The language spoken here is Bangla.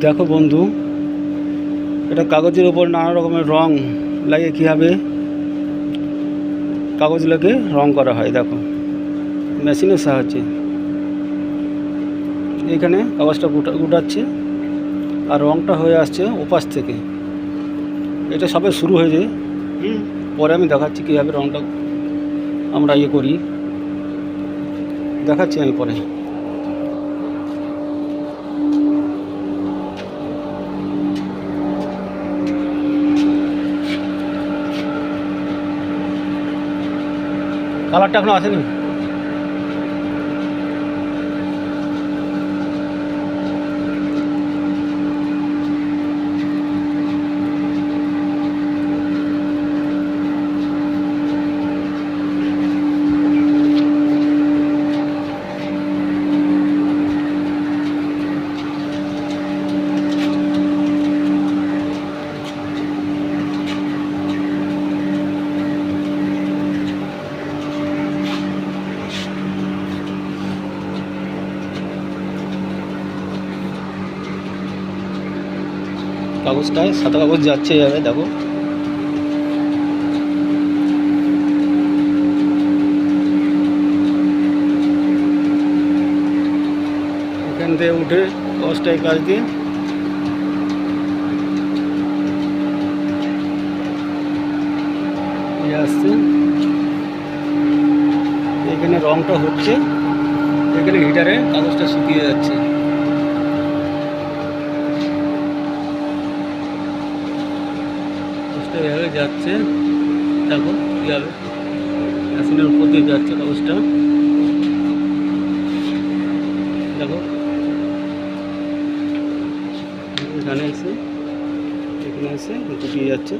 দেখো বন্ধু, এটা কাগজের ওপর নানা রকমের রং লাগিয়ে কীভাবে? কাগজগুলোকে রং করা হয়, দেখো। মেশিনের সাহায্যে। এখানে কাগজটা গুটা, গুটাচ্ছে আর রংটা হয়ে আসছে ওপাশ থেকে। এটা সবে শুরু হয়েছে। পরে আমি দেখাচ্ছি কীভাবে রংটা আমরা ইয়ে করি। দেখাচ্ছি আমি পরে। কালারটা এখনও আসেনি? কাগজটায়, সাদা কাগজ যাচ্ছে এভাবে, দেখো। এখান থেকে উঠে কাগজটায় কাজ দিয়ে আসছে। এখানে রংটা হচ্ছে, এখানে হিটারে কাগজটা শুকিয়ে যাচ্ছে। কাগজটা এভাবে যাচ্ছে। দেখো কীভাবে মেশিনের উপর দিয়ে যাচ্ছে কাগজটা দেখো। এখানে এসে এখানে এসে গুটিয়ে যাচ্ছে।